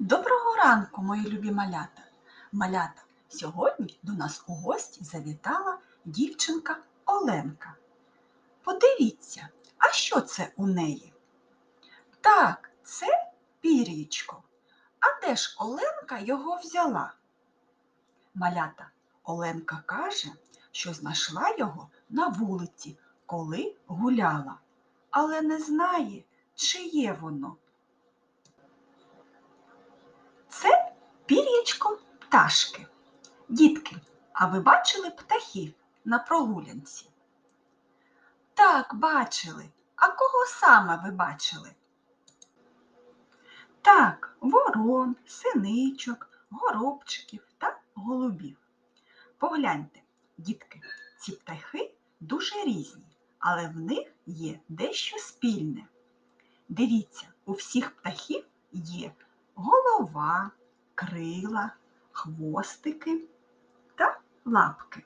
Доброго ранку, мої любі малята. Малята, сьогодні до нас у гості завітала дівчинка Оленка. Подивіться, а що це у неї? Так, це пір'ячко. А де ж Оленка його взяла? Малята, Оленка каже, що знайшла його на вулиці, коли гуляла, але не знає, чиє воно. Це пір'ячко пташки. Дітки, а ви бачили птахів на прогулянці? Так, бачили. А кого саме ви бачили? Так, ворон, синичок, горобчиків та голубів. Погляньте, дітки, ці птахи дуже різні, але в них є дещо спільне. Дивіться, у всіх птахів є голова, крила, хвостики та лапки.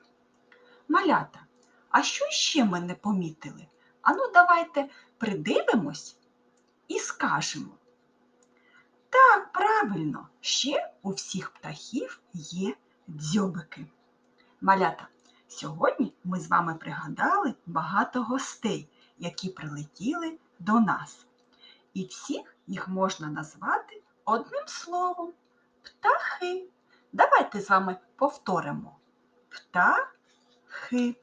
Малята, а що ще ми не помітили? Ану, давайте придивимось і скажемо. Так, правильно, ще у всіх птахів є дзьобики. Малята, сьогодні ми з вами пригадали багато гостей, які прилетіли до нас. І всіх їх можна назвати одним словом птахи. Давайте з вами повторимо. Птахи.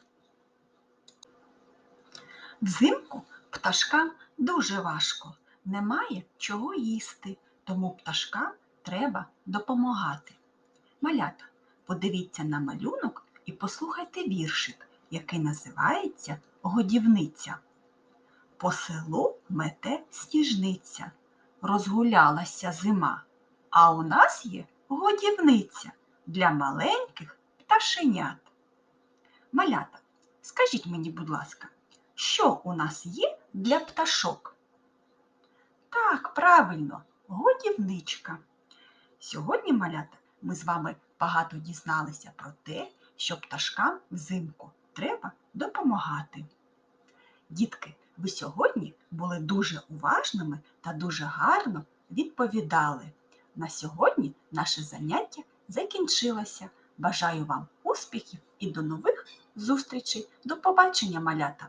Взимку пташкам дуже важко, немає чого їсти, тому пташкам треба допомагати. Малята, подивіться на малюнок і послухайте віршик, який називається Годівниця. По селу мете сніжниця, розгулялася зима, а у нас є годівниця для маленьких пташенят. Малята, скажіть мені, будь ласка, що у нас є для пташок? Так, правильно, годівничка. Сьогодні, малята, ми з вами багато дізналися про те, що пташкам взимку треба допомагати. Дітки, ви сьогодні були дуже уважними та дуже гарно відповідали. На сьогодні наше заняття закінчилося. Бажаю вам успіхів і до нових зустрічей. До побачення, малята!